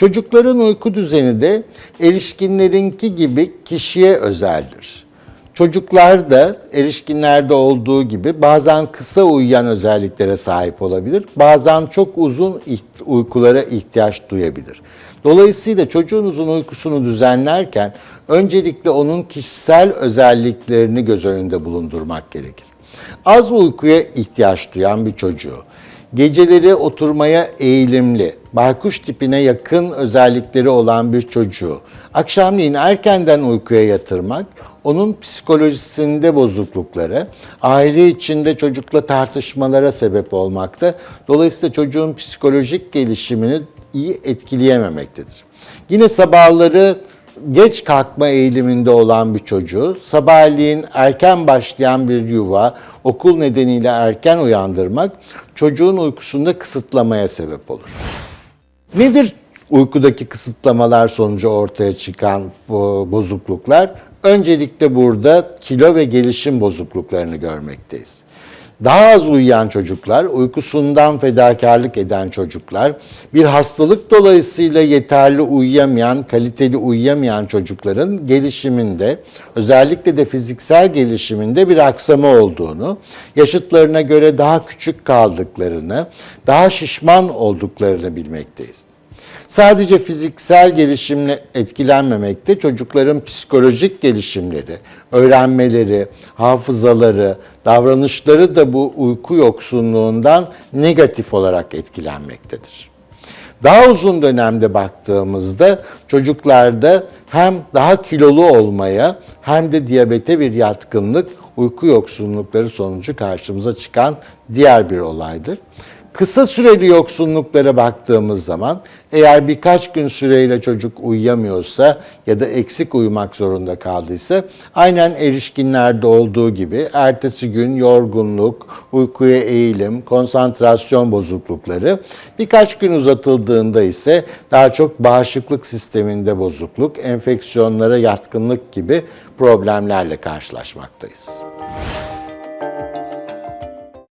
Çocukların uyku düzeni de erişkinlerinki gibi kişiye özeldir. Çocuklar da erişkinlerde olduğu gibi bazen kısa uyuyan özelliklere sahip olabilir. Bazen çok uzun uykulara ihtiyaç duyabilir. Dolayısıyla çocuğunuzun uykusunu düzenlerken öncelikle onun kişisel özelliklerini göz önünde bulundurmak gerekir. Az uykuya ihtiyaç duyan bir çocuğu, geceleri oturmaya eğilimli, baykuş tipine yakın özellikleri olan bir çocuğu akşamleyin erkenden uykuya yatırmak, onun psikolojisinde bozukluklara, aile içinde çocukla tartışmalara sebep olmakta. Dolayısıyla çocuğun psikolojik gelişimini iyi etkileyememektedir. Yine sabahları geç kalkma eğiliminde olan bir çocuğu sabahleyin erken başlayan bir yuva, okul nedeniyle erken uyandırmak çocuğun uykusunda kısıtlamaya sebep olur. Nedir uykudaki kısıtlamalar sonucu ortaya çıkan bozukluklar? Öncelikle burada kilo ve gelişim bozukluklarını görmekteyiz. Daha az uyuyan çocuklar, uykusundan fedakarlık eden çocuklar, bir hastalık dolayısıyla yeterli uyuyamayan, kaliteli uyuyamayan çocukların gelişiminde, özellikle de fiziksel gelişiminde bir aksama olduğunu, yaşıtlarına göre daha küçük kaldıklarını, daha şişman olduklarını bilmekteyiz. Sadece fiziksel gelişimle etkilenmemekte, çocukların psikolojik gelişimleri, öğrenmeleri, hafızaları, davranışları da bu uyku yoksunluğundan negatif olarak etkilenmektedir. Daha uzun dönemde baktığımızda çocuklarda hem daha kilolu olmaya hem de diyabete bir yatkınlık uyku yoksunlukları sonucu karşımıza çıkan diğer bir olaydır. Kısa süreli yoksunluklara baktığımız zaman eğer birkaç gün süreyle çocuk uyuyamıyorsa ya da eksik uyumak zorunda kaldıysa aynen erişkinlerde olduğu gibi ertesi gün yorgunluk, uykuya eğilim, konsantrasyon bozuklukları birkaç gün uzatıldığında ise daha çok bağışıklık sisteminde bozukluk, enfeksiyonlara yatkınlık gibi problemlerle karşılaşmaktayız.